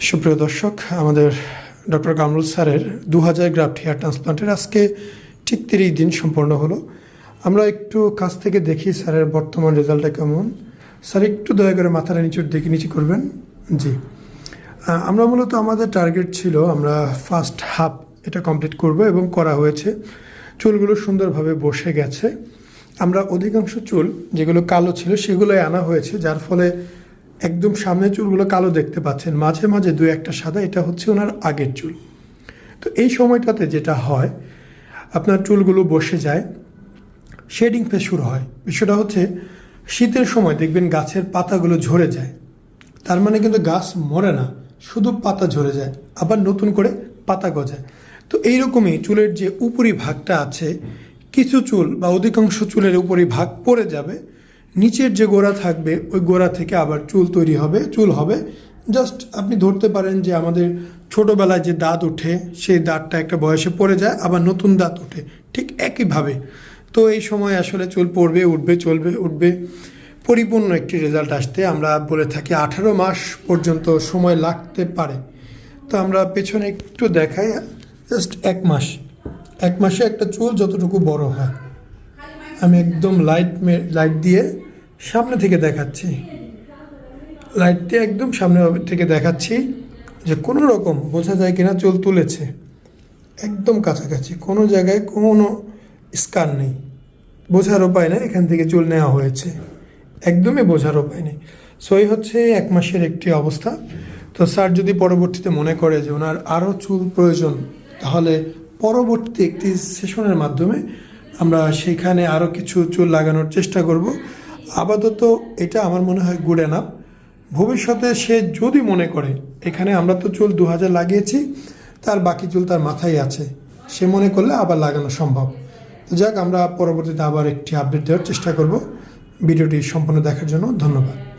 সুপ্রিয় দর্শক, আমাদের ডক্টর কামরুল স্যারের দু হাজার গ্রাফট হেয়ার ট্রান্সপ্লান্টের আজকে ঠিক তিরিশ দিন সম্পন্ন হলো। আমরা একটু কাছ থেকে দেখি স্যারের বর্তমান রেজাল্টটা কেমন। স্যার, একটু দয়া করে মাথাটা নিচুর দিকে নিচে করবেন। জি। আমরা মূলত আমাদের টার্গেট ছিল আমরা ফার্স্ট হাফ এটা কমপ্লিট করব এবং করা হয়েছে। চুলগুলো সুন্দরভাবে বসে গেছে। আমরা অধিকাংশ চুল যেগুলো কালো ছিল সেগুলোই আনা হয়েছে, যার ফলে একদম সামনে চুলগুলো কালো দেখতে পাচ্ছেন, মাঝে মাঝে দু একটা সাদা, এটা হচ্ছে ওনার আগের চুল। তো এই সময়টাতে যেটা হয়, আপনার চুলগুলো বসে যায়, শেডিং ফেজ শুরু হয়। বিষয়টা হচ্ছে শীতের সময় দেখবেন গাছের পাতাগুলো ঝরে যায়। তার মানে কিন্তু গাছ মরে না, শুধু পাতা ঝরে যায়, আবার নতুন করে পাতা গজায়। তো এইরকমই চুলের যে উপরি ভাগটা আছে, কিছু চুল বা অধিকাংশ চুলের উপরি ভাগ পড়ে যাবে নিচের যে গোড়া থাকবে, ওই গোড়া থেকে আবার চুল তৈরি হবে, চুল হবে। জাস্ট আপনি ধরতে পারেন যে আমাদের ছোটোবেলায় যে দাঁত ওঠে, সেই দাঁতটা একটা বয়সে পড়ে যায়, আবার নতুন দাঁত ওঠে। ঠিক একইভাবে। তো এই সময় আসলে চুল পড়বে, উঠবে, চলবে, উঠবে। পরিপূর্ণ একটি রেজাল্ট আসতে আমরা বলে থাকি আঠারো মাস পর্যন্ত সময় লাগতে পারে। তো আমরা পেছনে একটু দেখাই জাস্ট এক মাস। এক মাসে একটা চুল যতটুকু বড় হয়। আমি একদম লাইট লাইট দিয়ে সামনে থেকে দেখাচ্ছি। লাইটটি একদম সামনে থেকে দেখাচ্ছি যে কোনো রকম বোঝা যায় কিনা চুল তুলেছে। একদম কাছাকাছি, কোনো জায়গায় কোনো স্কার নেই। বোঝার উপায় নেই, এখান থেকে চুল নেওয়া হয়েছে। একদমই বোঝার উপায় নেই। সো এই হচ্ছে এক মাসের একটি অবস্থা। তো স্যার যদি পরবর্তীতে মনে করে যে ওনার আরও চুল প্রয়োজন, তাহলে পরবর্তী একটি সেশনের মাধ্যমে আমরা সেখানে আরও কিছু চুল লাগানোর চেষ্টা করব। আপাতত এটা আমার মনে হয় গুড এনাফ ভবিষ্যতে সে যদি মনে করে, এখানে আমরা তো চুল দু হাজার লাগিয়েছি, তার বাকি চুল তার মাথায় আছে, সে মনে করলে আবার লাগানো সম্ভব। তো যাক, আমরা পরবর্তীতে আবার একটি আপডেট দেওয়ার চেষ্টা করব। ভিডিওটি সম্পূর্ণ দেখার জন্য ধন্যবাদ।